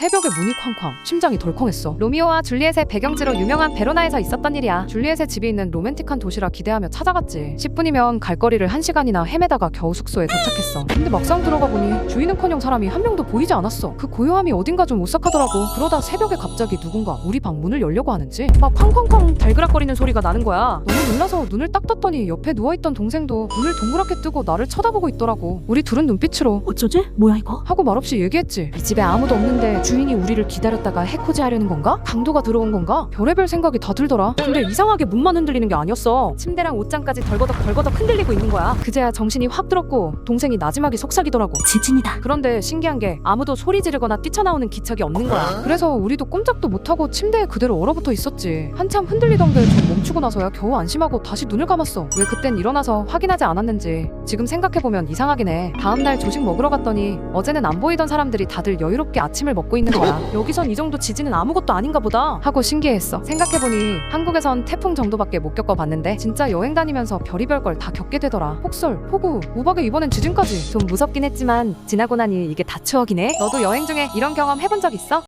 새벽에 문이 쾅쾅. 심장이 덜컹했어. 로미오와 줄리엣의 배경지로 유명한 베로나에서 있었던 일이야. 줄리엣의 집이 있는 로맨틱한 도시라 기대하며 찾아갔지. 10분이면 갈 거리를 1시간이나 헤매다가 겨우 숙소에 도착했어. 근데 막상 들어가 보니 주인은커녕 사람이 한 명도 보이지 않았어. 그 고요함이 어딘가 좀 오싹하더라고. 그러다 새벽에 갑자기 누군가 우리 방 문을 열려고 하는지 막 쾅쾅쾅 달그락거리는 소리가 나는 거야. 너무 놀라서 눈을 딱 떴더니 옆에 누워있던 동생도 눈을 동그랗게 뜨고 나를 쳐다보고 있더라고. 우리 둘은 눈빛으로 어쩌지? 뭐야 이거? 하고 말없이 얘기했지. 이 집에 아무도 없는데 주인이 우리를 기다렸다가 해코지 하려는 건가? 강도가 들어온 건가? 별의별 생각이 다 들더라. 근데 이상하게 문만 흔들리는 게 아니었어. 침대랑 옷장까지 덜거덕 덜거덕 흔들리고 있는 거야. 그제야 정신이 확 들었고 동생이 나지막이 속삭이더라고. 지진이다. 그런데 신기한 게 아무도 소리 지르거나 뛰쳐나오는 기척이 없는 거야. 그래서 우리도 꼼짝도 못하고 침대에 그대로 얼어붙어 있었지. 한참 흔들리던 게 좀 멈추고 나서야 겨우 안심하고 다시 눈을 감았어. 왜 그땐 일어나서 확인하지 않았는지. 지금 생각해보면 이상하긴 해. 다음날 조식 먹으러 갔더니 어제는 안 보이던 사람들이 다들 여유롭게 아침을 먹고 있는 거야. 여기선 이 정도 지진은 아무것도 아닌가 보다 하고 신기했어. 생각해보니 한국에선 태풍 정도밖에 못 겪어봤는데 진짜 여행 다니면서 별의별 걸 다 겪게 되더라. 폭설, 폭우, 우박에 이번엔 지진까지. 좀 무섭긴 했지만 지나고 나니 이게 다 추억이네. 너도 여행 중에 이런 경험 해본 적 있어?